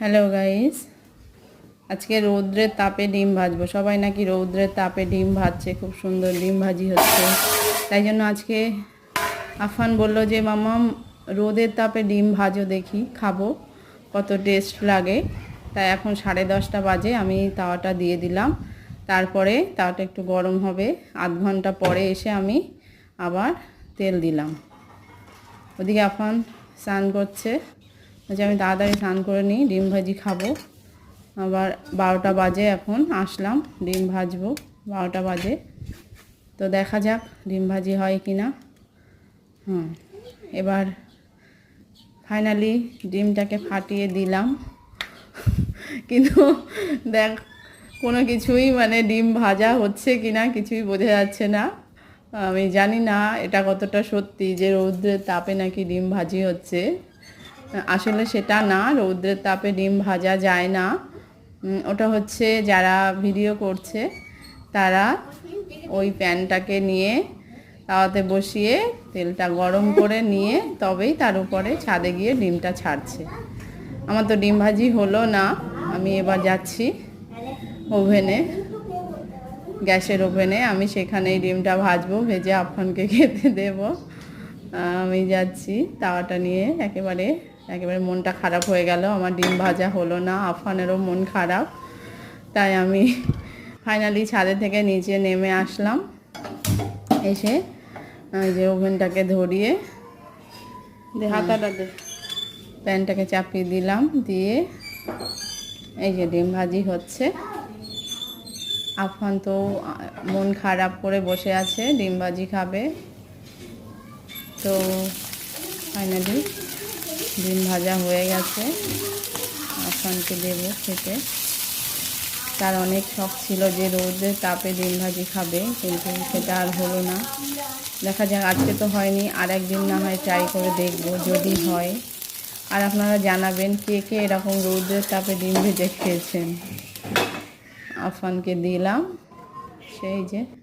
Hello guys আজকে রৌদ্রের তাপে ডিম ভাজবো। সবাই নাকি রৌদ্রের তাপে ডিম ভাজছে? খুব সুন্দর ডিম ভাজি হচ্ছে। তাই জন্য আজকে আফান বলল যে মামাম রোদের তাপে ডিম ভাজো দেখি, খাব। কত টেস্ট লাগে। তাই এখন সাড়ে দশটা বাজে, আমি তাওয়াটা দিয়ে দিলাম। তারপরে তাওয়াটা একটু গরম হবে। আধ ঘণ্টা পরে এসে আমি আবার তেল দিলাম। ওদিকে আফান স্নান করছে। বলছে আমি তাড়াতাড়ি স্নান করে নিই, ডিম ভাজি খাব। আবার বারোটা বাজে এখন, আসলাম, ডিম ভাজবো, বারোটা বাজে। তো দেখা যাক, ডিম ভাজি হয় কি না হুম, এবার ফাইনালি ডিমটাকে ফাটিয়ে দিলাম। কিন্তু দেখ, কোনো কিছুই মানে ডিম ভাজা হচ্ছে কি না কিছুই বোঝা যাচ্ছে না। আমি জানি না এটা কতটা সত্যি যে রৌদ্রের তাপে নাকি ডিম ভাজি হচ্ছে। আসলে সেটা না, রৌদ্রের তাপে ডিম ভাজা যায় না। ওটা হচ্ছে যারা ভিডিও করছে, তারা ওই প্যানটাকে নিয়ে তাওয়াতে বসিয়ে তেলটা গরম করে নিয়ে তবেই তার উপরে ছাদে গিয়ে ডিমটা ছাড়ছে। আমার তো ডিম ভাজি হলো না, আমি এবার যাচ্ছি ওভেনে। গ্যাসের ওভেনে আমি সেখানেই ডিমটা ভাজবো, ভেজে আফানকে খেতে দেব। আমি যাচ্ছি তাওয়াটা নিয়ে। একেবারে একেবারে মনটা খারাপ হয়ে গেল। আমার ডিম ভাজা হলো না আফানেরও মন খারাপ। তাই আমি ফাইনালি ছাদে থেকে নিচে নেমে আসলাম। এসে যে ওভেনটাকে ধরিয়ে দে হাতাটা দে। প্যানটাকে চাপিয়ে দিলাম দিয়ে এই যে ডিম ভাজি হচ্ছে। আফান তো মন খারাপ করে বসে আছে ডিম ভাজি খাবে। তো ফাইনালি ডিম ভাজা হয়ে গেছে। আফানকে দেবো খেতে। তার অনেক শখ ছিল যে রোদের তাপে ডিম ভাজি খাবে, কিন্তু সেটা আর হলো না। দেখা যাক, আজকে তো হয়নি আর একদিন না হয় ট্রাই করে দেখব, যদি হয়। আর আপনারা জানাবেন কে কে এরকম রৌদ্রের তাপে ডিম ভেজে খেয়েছেন। আফানকে দিলাম। সেই যে